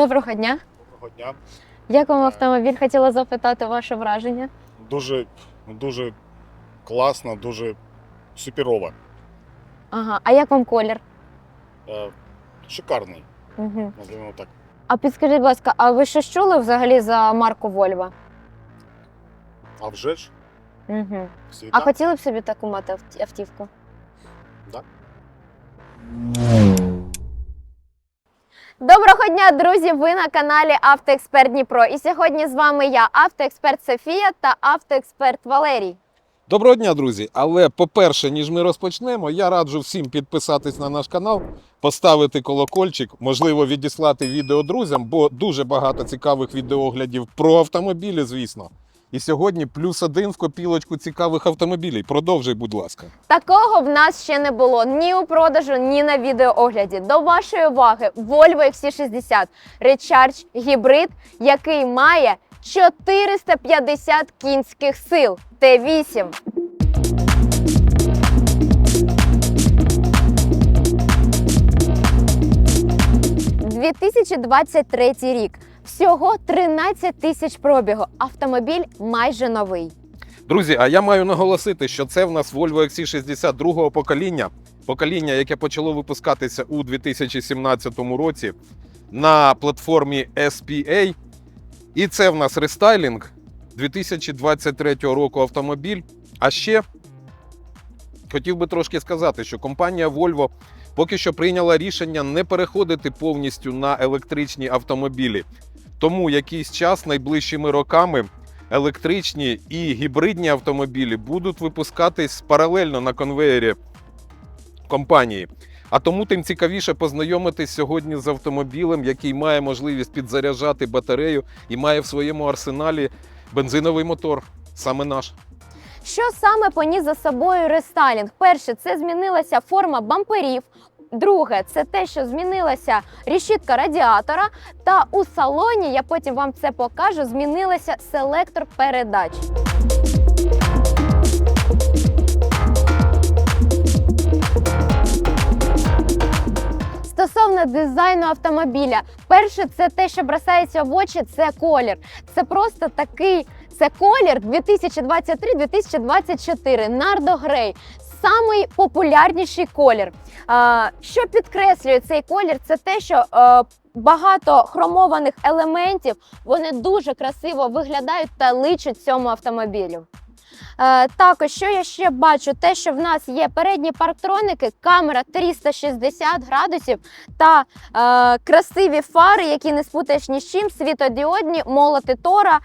Доброго дня. Доброго дня. Як вам автомобіль? Хотіла запитати ваше враження. Дуже, дуже класно, дуже суперово. Ага, а як вам колір? Е, Шикарний, Угу. називаємо так. А підскажіть, будь ласка, а ви щось чули взагалі за марку Volvo? А вже ж Угу. всі А так? хотіли б собі таку мати авт- автівку? Да. Доброго дня, друзі! Ви на каналі Автоексперт Дніпро. І сьогодні з вами я, автоексперт Софія та автоексперт Валерій. Доброго дня, друзі! Але по-перше, ніж ми розпочнемо, я раджу всім підписатись на наш канал, поставити колокольчик, можливо, відіслати відео друзям, бо дуже багато цікавих відеоглядів про автомобілі, звісно. І сьогодні плюс один в копілочку цікавих автомобілів. Продовжуй, будь ласка. Такого в нас ще не було ні у продажу, ні на відеоогляді. До вашої уваги Volvo XC60 Recharge гібрид, який має 450 кінських сил Т8. – 2023 рік. Всього 13 тисяч пробігу. Автомобіль майже новий. Друзі, а я маю наголосити, що це в нас Volvo XC60 другого покоління, покоління, яке почало випускатися у 2017 році на платформі SPA. І це в нас рестайлінг 2023 року автомобіль. А ще хотів би трошки сказати, що компанія Volvo поки що прийняла рішення не переходити повністю на електричні автомобілі. Тому якийсь час найближчими роками електричні і гібридні автомобілі будуть випускатись паралельно на конвеєрі компанії. А тому тим цікавіше познайомитись сьогодні з автомобілем, який має можливість підзаряджати батарею і має в своєму арсеналі бензиновий мотор, саме наш. Що саме поніс за собою рестайлінг? Перше, це змінилася форма бамперів. Друге, це те, що змінилася рішітка радіатора. Та у салоні, я потім вам це покажу, змінилася селектор передач. Стосовно дизайну автомобіля, перше, це те, що бросається в очі, це колір. Це просто такий це колір 2023-2024 Нардо Грей. Самий популярніший колір. Що підкреслює цей колір? Це те, що е, багато хромованих елементів вони дуже красиво виглядають та личать цьому автомобілю. Е, також, що я ще бачу, те, що в нас є передні парктроники, камера 360 градусів та е, красиві фари, які не спутаєш ні з чим, світодіодні, молоти Тора е,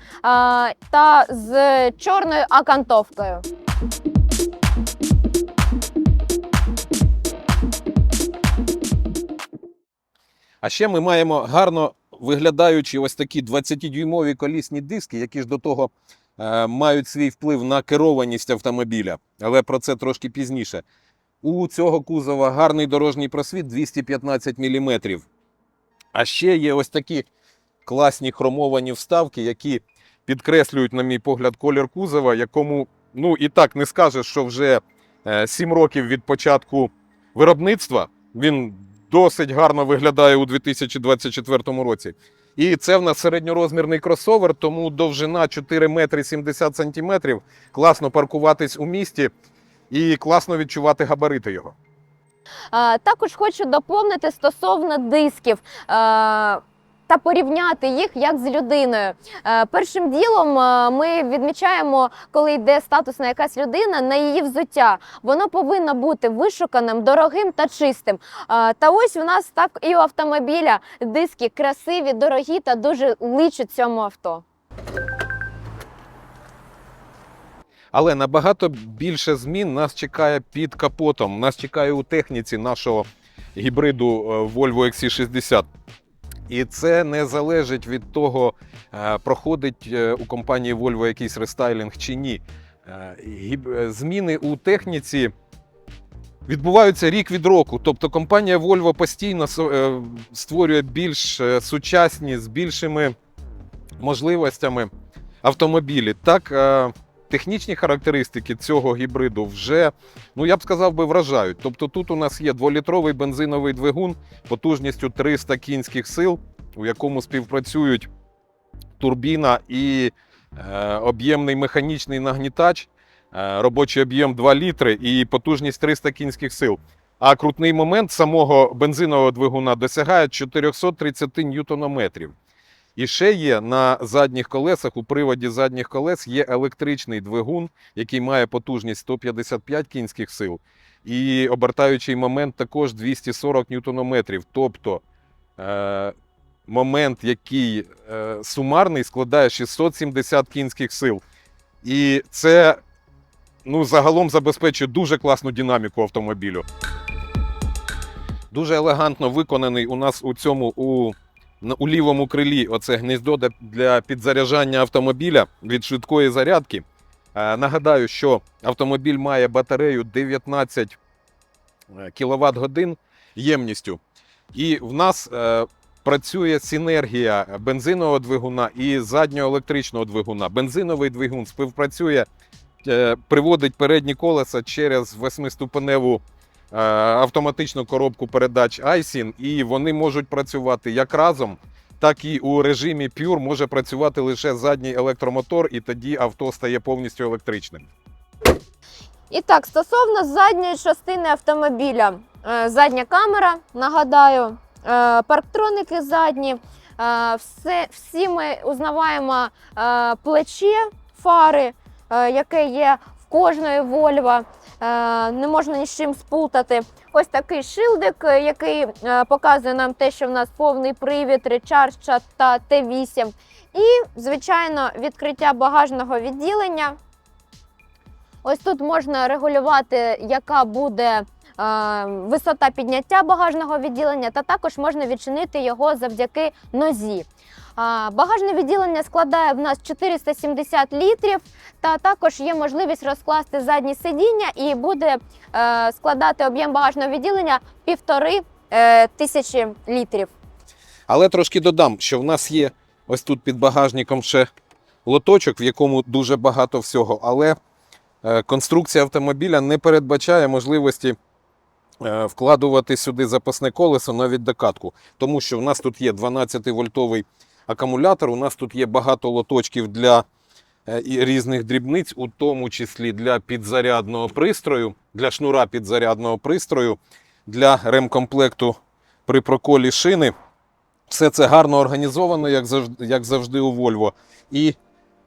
та з чорною окантовкою. А ще ми маємо гарно виглядаючі ось такі 20-дюймові колісні диски, які ж до того е, мають свій вплив на керованість автомобіля. Але про це трошки пізніше. У цього кузова гарний дорожній просвіт 215 мм. А ще є ось такі класні хромовані вставки, які підкреслюють, на мій погляд, колір кузова, якому ну і так не скажеш, що вже 7 років від початку виробництва. Він досить гарно виглядає у 2024 році. І це в нас середньорозмірний кросовер, тому довжина 4 метри 70 сантиметрів. Класно паркуватись у місті і класно відчувати габарити його. Також хочу доповнити стосовно дисків. Та порівняти їх як з людиною. Е, Першим ділом е, ми відмічаємо, коли йде статусна якась людина на її взуття. Воно повинно бути вишуканим, дорогим та чистим. Е, Та ось у нас так і у автомобіля диски красиві, дорогі та дуже личать цьому авто. Але набагато більше змін нас чекає під капотом. Нас чекає у техніці нашого гібриду Volvo XC60. І це не залежить від того, е, проходить е, у компанії Volvo якийсь рестайлінг чи ні. Е, Зміни у техніці відбуваються рік від року. Тобто компанія Volvo постійно створює більш сучасні, з більшими можливостями автомобілі. Так, технічні характеристики цього гібриду вже, ну я б сказав би, вражають. Тобто тут у нас є дволітровий бензиновий двигун потужністю 300 кінських сил, у якому співпрацюють турбіна і е, об'ємний механічний нагнітач, е, робочий об'єм 2 літри і потужність 300 кінських сил. А крутний момент самого бензинового двигуна досягає 430 ньютонометрів. І ще є на задніх колесах, у приводі задніх колес є електричний двигун, який має потужність 155 кінських сил, і обертаючий момент також 240 ньютонометрів. Тобто е, момент, який е, сумарний, складає 670 кінських сил. І це ну, загалом забезпечує дуже класну динаміку автомобілю. Дуже елегантно виконаний у нас у цьому у, у лівому крилі оце гніздо для підзаряджання автомобіля від швидкої зарядки. Е, нагадаю, що автомобіль має батарею 19 кВт годин ємністю. І в нас е, працює синергія бензинового двигуна і заднього електричного двигуна. Бензиновий двигун співпрацює, е, приводить передні колеса через восьмиступеневу автоматичну коробку передач iSyn, і вони можуть працювати як разом, так і у режимі Pure може працювати лише задній електромотор, і тоді авто стає повністю електричним. І так, стосовно задньої частини автомобіля, Е, задня камера, нагадаю, е, парктроники задні, е, все, всі ми узнаваємо е, плече фари, е, яке є в кожної Volvo. Е, Не можна ні з чим сплутати. Ось такий шилдик, е, який е, показує нам те, що в нас повний привід, Recharge та Т8. І, звичайно, відкриття багажного відділення. Ось тут можна регулювати, яка буде висота підняття багажного відділення, та також можна відчинити його завдяки нозі. Багажне відділення складає в нас 470 літрів, та також є можливість розкласти задні сидіння і буде е, складати об'єм багажного відділення півтори е, тисячі літрів. Але трошки додам, що в нас є ось тут під багажником ще лоточок, в якому дуже багато всього. Але е, конструкція автомобіля не передбачає можливості вкладувати сюди запасне колесо навіть докатку. Тому що в нас тут є 12-вольтовий акумулятор, у нас тут є багато лоточків для е, різних дрібниць, у тому числі для підзарядного пристрою, для шнура підзарядного пристрою, для ремкомплекту при проколі шини. Все це гарно організовано, як завжди, як завжди у Volvo. І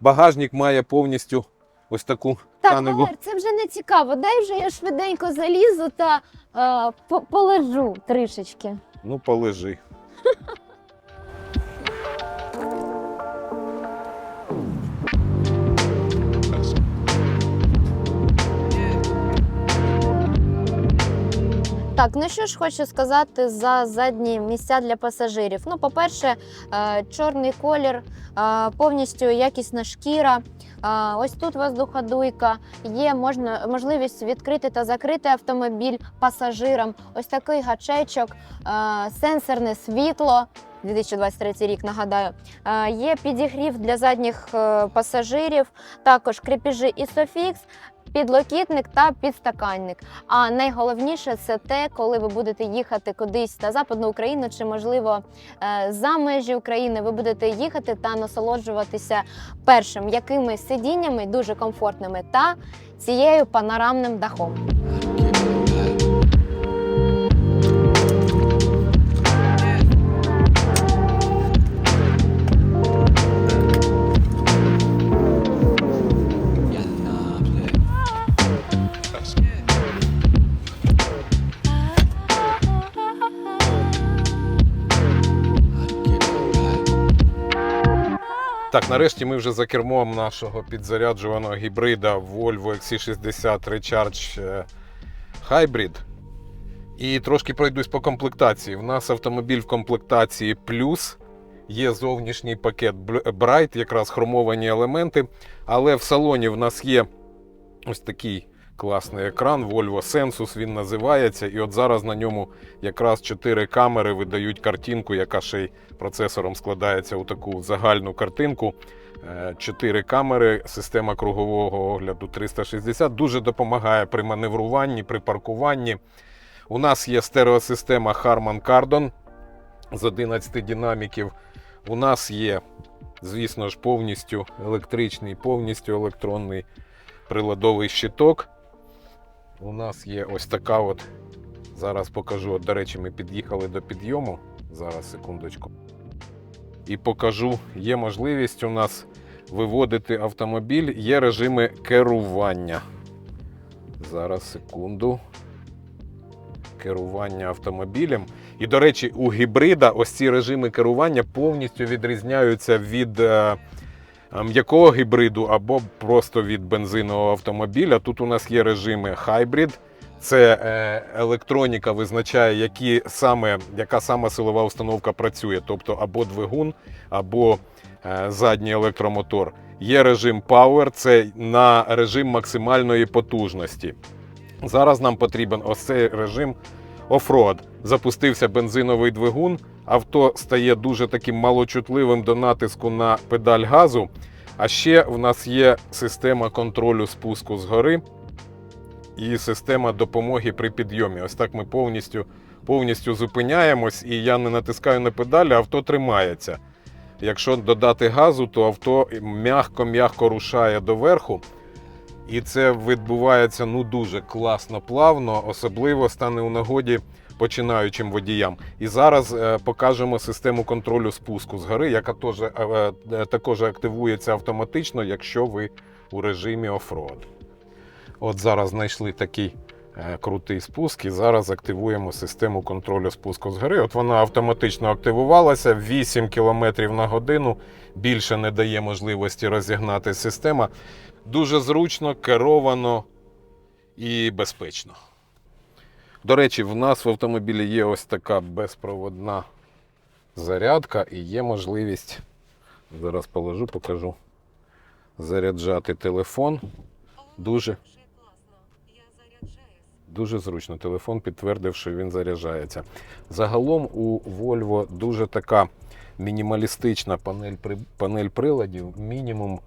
багажник має повністю ось таку Так, тканеву. Валер, це вже не цікаво. Дай вже я швиденько залізу та е, по- полежу трішечки. Ну, полежи. Так, ну що ж хочу сказати за задні місця для пасажирів. Ну, по-перше, е, чорний колір, е, повністю якісна шкіра. Е, Ось тут воздуходуйка. Є можна, можливість відкрити та закрити автомобіль пасажирам. Ось такий гачечок, сенсорне світло. 2023 рік нагадаю. Є підігрів для задніх пасажирів, також кріпежі Isofix, підлокітник та підстаканник. А найголовніше це те, коли ви будете їхати кудись на Западну Україну, чи можливо е, за межі України, ви будете їхати та насолоджуватися першим якими сидіннями, дуже комфортними, та цією панорамним дахом. Так, нарешті ми вже за кермом нашого підзаряджуваного гібрида Volvo XC60 Recharge е, Hybrid. І трошки пройдусь по комплектації. У нас автомобіль в комплектації плюс. Є зовнішній пакет Bright, якраз хромовані елементи. Але в салоні в нас є ось такий класний екран. Volvo Sensus він називається. І от зараз на ньому якраз 4 камери видають картинку, яка ще й процесором складається у таку загальну картинку. Е, Чотири камери, система кругового огляду 360 дуже допомагає при маневруванні, при паркуванні. У нас є стереосистема Harman Kardon. з 11 динаміків. У нас є, звісно ж, повністю електричний, повністю електронний приладовий щиток. У нас є ось така от. Зараз покажу. От, До речі, ми під'їхали до підйому. Зараз, секундочку. І покажу, є можливість у нас виводити автомобіль, є режими керування. Зараз, секунду. Керування автомобілем. І, до речі, у гібрида ось ці режими керування повністю відрізняються від е, м'якого гібриду або просто від бензинового автомобіля. Тут у нас є режими Hybrid. Це е, електроніка визначає, які саме, яка саме силова установка працює, тобто або двигун, або е, задній електромотор. Є режим Power, це на режим максимальної потужності. Зараз нам потрібен ось цей режим Offroad. Запустився бензиновий двигун, авто стає дуже таким малочутливим до натиску на педаль газу. А ще в нас є система контролю спуску згори і система допомоги при підйомі. Ось так ми повністю, повністю зупиняємось, і я не натискаю на педалі, авто тримається. Якщо додати газу, то авто м'яко-м'яко рушає доверху. І це відбувається ну дуже класно, плавно, особливо стане у нагоді починаючим водіям. І зараз е, покажемо систему контролю спуску згори, яка теж, е, е, також активується автоматично, якщо ви у режимі оффроад. От зараз знайшли такий е, крутий спуск, і зараз активуємо систему контролю спуску згори. От вона автоматично активувалася 8 км на годину. Більше не дає можливості розігнати система. Дуже зручно, керовано і безпечно. До речі, в нас в автомобілі є ось така безпроводна зарядка і є можливість, зараз положу, покажу, заряджати телефон. Дуже, дуже зручно. Телефон підтвердив, що він заряджається. Загалом у Volvo дуже така мінімалістична панель, панель приладів, мінімум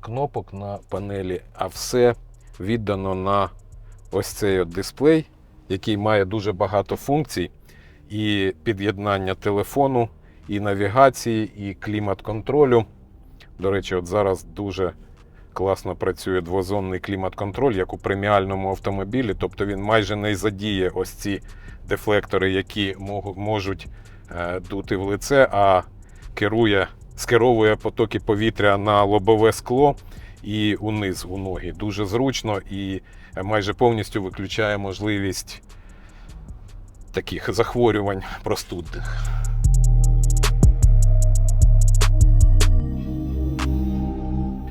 кнопок на панелі, а все віддано на ось цей от дисплей, який має дуже багато функцій, і під'єднання телефону, і навігації, і клімат-контролю. До речі, от зараз дуже класно працює двозонний клімат-контроль, як у преміальному автомобілі. Тобто він майже не задіє ось ці дефлектори, які можуть е, дути в лице, а керує, скеровує потоки повітря на лобове скло і униз у ноги. Дуже зручно і майже повністю виключає можливість таких захворювань простудних.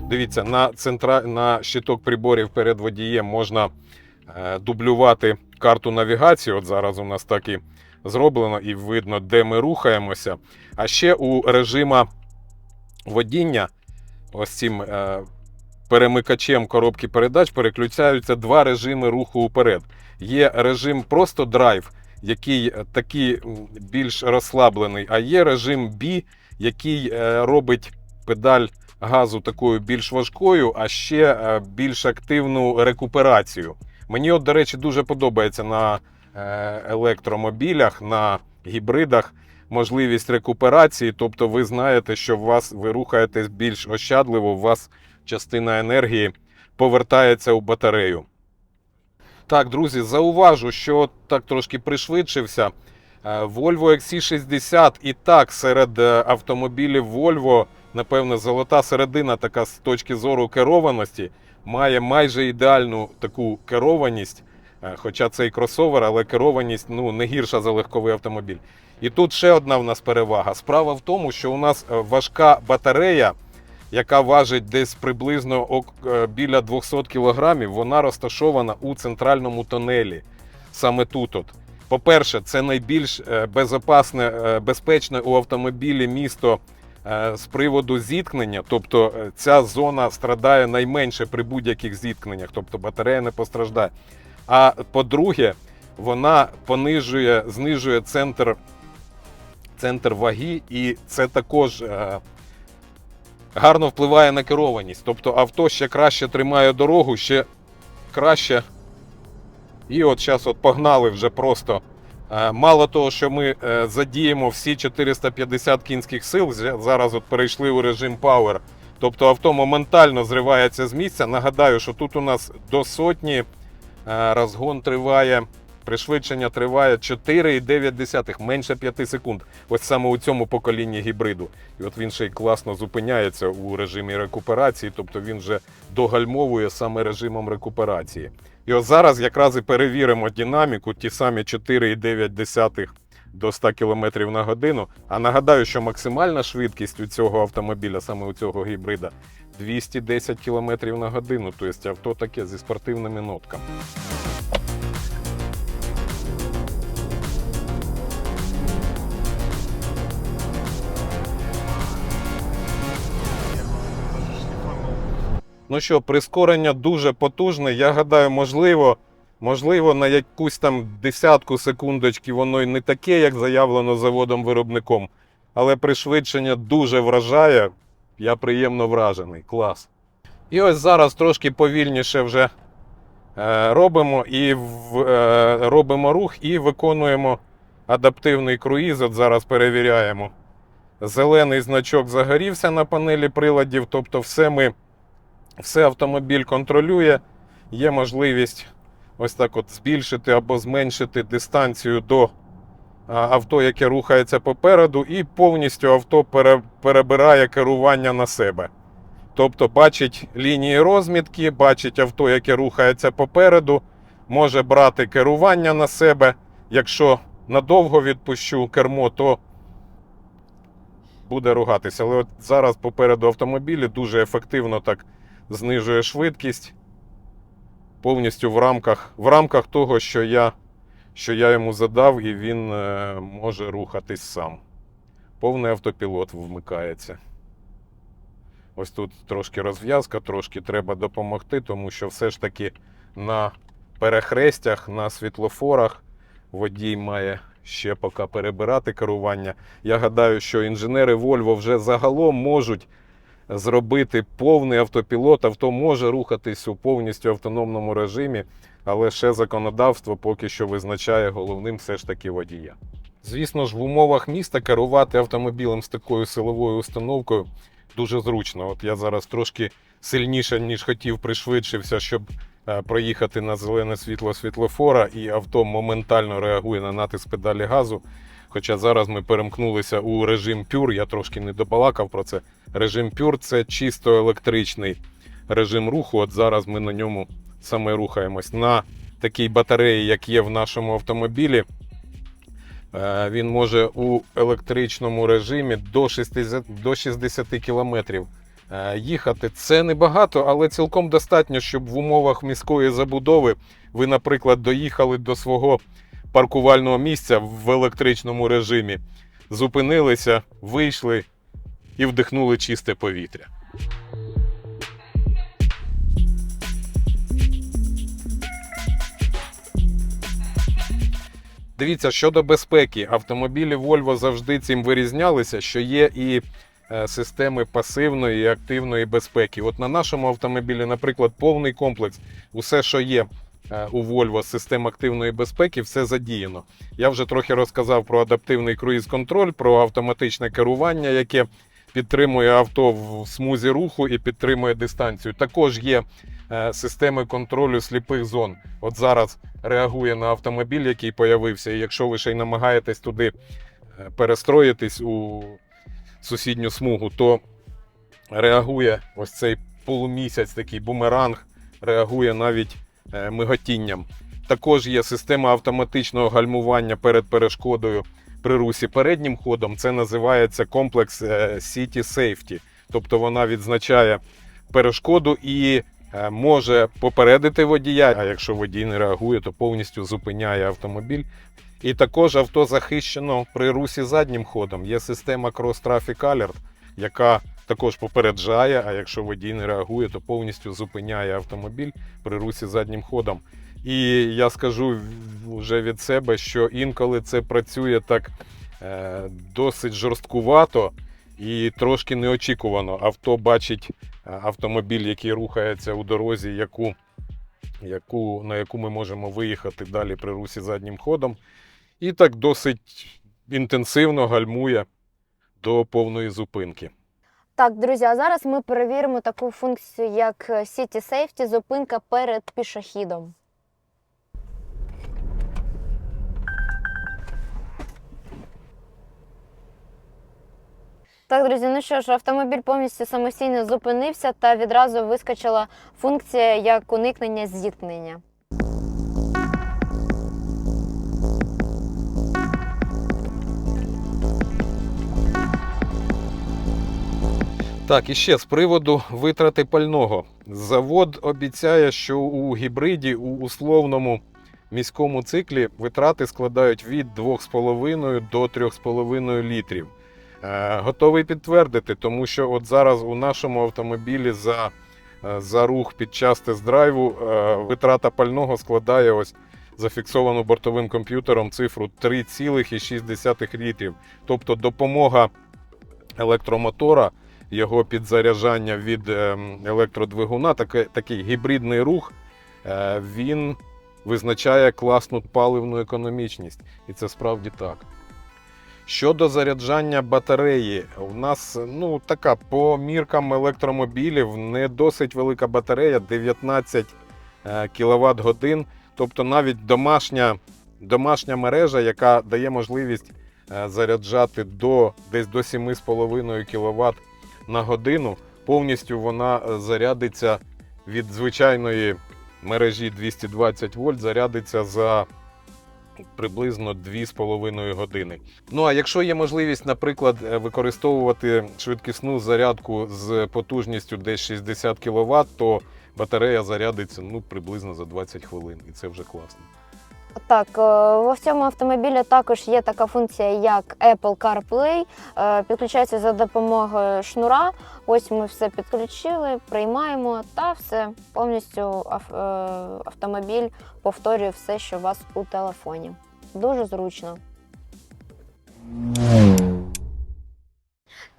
Дивіться, на, центра... на щиток приборів перед водієм можна е, дублювати карту навігації. От зараз у нас так і зроблено, і видно, де ми рухаємося. А ще у режима водіння, ось цим е, перемикачем коробки передач, переключаються два режими руху уперед. Є режим просто драйв, який е, такий більш розслаблений, а є режим B, який е, робить педаль газу такою більш важкою, а ще е, більш активну рекуперацію. Мені, от, до речі, дуже подобається на е, електромобілях, на гібридах можливість рекуперації. Тобто, ви знаєте, що у вас ви рухаєтесь більш ощадливо, у вас частина енергії повертається у батарею. Так, друзі, зауважу, що так трошки пришвидшився. Е, Volvo XC60 і так серед е, автомобілів Volvo, напевне, золота середина, така з точки зору керованості, має майже ідеальну таку керованість. Е, Хоча це і кросовер, але керованість ну, не гірша за легковий автомобіль. І тут ще одна в нас перевага. Справа в тому, що у нас е, важка батарея, яка важить десь приблизно е, біля 200 кг, вона розташована у центральному тонелі. Саме тут. От. По-перше, це найбільш е, безопасне, е, безпечне у автомобілі місто з приводу зіткнення. Тобто ця зона страдає найменше при будь-яких зіткненнях, тобто батарея не постраждає. А по-друге, вона понижує, знижує центр, центр ваги, і це також е, гарно впливає на керованість. Тобто авто ще краще тримає дорогу, ще краще. І от зараз от погнали вже просто Е, Мало того, що ми е, задіємо всі 450 кінських сил, зараз от перейшли у режим Power. Тобто авто моментально зривається з місця. Нагадаю, що тут у нас до сотні розгон триває, пришвидшення триває 4,9, менше 5 секунд. Ось саме у цьому поколінні гібриду. І от він ще й класно зупиняється у режимі рекуперації, тобто він вже догальмовує саме режимом рекуперації. І ось зараз якраз і перевіримо динаміку, ті самі 4,9 до 100 км на годину. А нагадаю, що максимальна швидкість у цього автомобіля, саме у цього гібрида, 210 км на годину. Тобто авто таке зі спортивними нотками. Ну що, прискорення дуже потужне. Я гадаю, можливо, можливо, на якусь там десятку секундочки воно й не таке, як заявлено заводом-виробником. Але пришвидшення дуже вражає. Я приємно вражений. Клас. І ось зараз трошки повільніше вже е, робимо і в, е, робимо рух і виконуємо адаптивний круїз. От зараз перевіряємо. Зелений значок загорівся на панелі приладів, тобто все ми все автомобіль контролює. Є можливість ось так от збільшити або зменшити дистанцію до авто, яке рухається попереду, і повністю авто перебирає керування на себе. Тобто бачить лінії розмітки, бачить авто, яке рухається попереду, може брати керування на себе. Якщо надовго відпущу кермо, то буде ругатися. Але от зараз попереду автомобілі дуже ефективно так знижує швидкість повністю в рамках, в рамках того, що я, що я йому задав, і він е, може рухатись сам. Повний автопілот вмикається. Ось тут трошки розв'язка, трошки треба допомогти, тому що все ж таки на перехрестях, на світлофорах водій має ще поки перебирати керування. Я гадаю, що інженери Volvo вже загалом можуть зробити повний автопілот. Авто може рухатись у повністю автономному режимі, але ще законодавство поки що визначає головним все ж таки водія. Звісно ж, в умовах міста керувати автомобілем з такою силовою установкою дуже зручно. От я зараз трошки сильніше, ніж хотів, пришвидшився, щоб е, проїхати на зелене світло світлофора, і авто моментально реагує на натиск педалі газу. Хоча зараз ми перемкнулися у режим Pure, я трошки не добалакав про це. Режим Pure це чисто електричний режим руху. От зараз ми на ньому саме рухаємось. На такій батареї, як є в нашому автомобілі, е, він може у електричному режимі до 60, до 60 кілометрів е, їхати. Це небагато, але цілком достатньо, щоб в умовах міської забудови ви, наприклад, доїхали до свого паркувального місця в електричному режимі, зупинилися, вийшли і вдихнули чисте повітря. Дивіться, щодо безпеки, автомобілі Volvo завжди цим вирізнялися, що є і е, системи пасивної і активної безпеки. От на нашому автомобілі, наприклад, повний комплекс, усе, що є е, у Volvo систем активної безпеки, все задіяно. Я вже трохи розказав про адаптивний круїз-контроль, про автоматичне керування, яке підтримує авто в смузі руху і підтримує дистанцію. Також є е, системи контролю сліпих зон. От зараз реагує на автомобіль, який появився. І якщо ви ще й намагаєтесь туди е, перестроїтись у сусідню смугу, то реагує ось цей полумісяць, такий бумеранг, реагує навіть е, миготінням. Також є система автоматичного гальмування перед перешкодою при русі переднім ходом. Це називається комплекс е, City Safety. Тобто вона відзначає перешкоду і е, може попередити водія. А якщо водій не реагує, то повністю зупиняє автомобіль. І також авто захищено при русі заднім ходом. Є система Cross Traffic Alert, яка також попереджає, а якщо водій не реагує, то повністю зупиняє автомобіль при русі заднім ходом. І я скажу вже від себе, що інколи це працює так е, досить жорсткувато і трошки неочікувано. Авто бачить е, автомобіль, який рухається у дорозі, яку, яку, на яку ми можемо виїхати далі при русі заднім ходом. і так досить інтенсивно гальмує до повної зупинки. Так, друзі, а зараз ми перевіримо таку функцію, як е, City Safety, зупинка перед пішохідом. Так, друзі, ну що ж, автомобіль повністю самостійно зупинився та відразу вискочила функція як уникнення зіткнення. Так, і ще з приводу витрати пального. Завод обіцяє, що у гібриді у условному міському циклі витрати складають від 2,5 до 3,5 літрів. Е, готовий підтвердити, тому що от зараз у нашому автомобілі за, е, за рух під час тест-драйву е, витрата пального складає ось зафіксовану бортовим комп'ютером цифру 3,6 літрів. Тобто допомога електромотора його підзаряджання від електродвигуна, таке, такий гібридний рух, він визначає класну паливну економічність. І це справді так. Щодо заряджання батареї, у нас ну, така по міркам електромобілів не досить велика батарея 19 кВт годин. Тобто навіть домашня, домашня мережа, яка дає можливість е, заряджати до десь до 7,5 кВт на годину. Повністю вона е, зарядиться від звичайної мережі 220 вольт, зарядиться за приблизно 2,5 години. Ну а якщо є можливість, наприклад, е, використовувати швидкісну зарядку з потужністю десь 60 кВт, то батарея зарядиться ну, приблизно за 20 хвилин, і це вже класно. Так, в во всьому автомобілі також є така функція, як Apple CarPlay. Е, Підключається за допомогою шнура. Ось ми все підключили, приймаємо та все повністю е, автомобіль повторює все, що у вас у телефоні. Дуже зручно.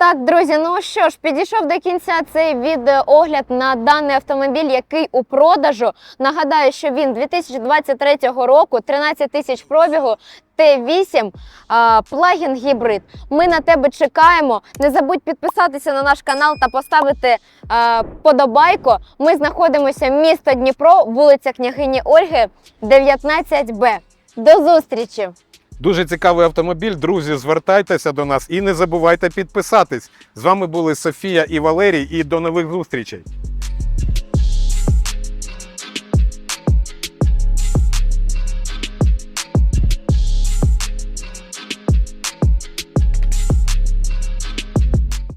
Так, друзі, ну що ж, підійшов до кінця цей відеоогляд на даний автомобіль, який у продажу. Нагадаю, що він 2023 року, 13 тисяч пробігу, Т8, плагін гібрид. Ми на тебе чекаємо. Не забудь підписатися на наш канал та поставити а, подобайку. Ми знаходимося місто Дніпро, вулиця Княгині Ольги, 19Б. До зустрічі! Дуже цікавий автомобіль. Друзі, звертайтеся до нас і не забувайте підписатись. З вами були Софія і Валерій, і до нових зустрічей.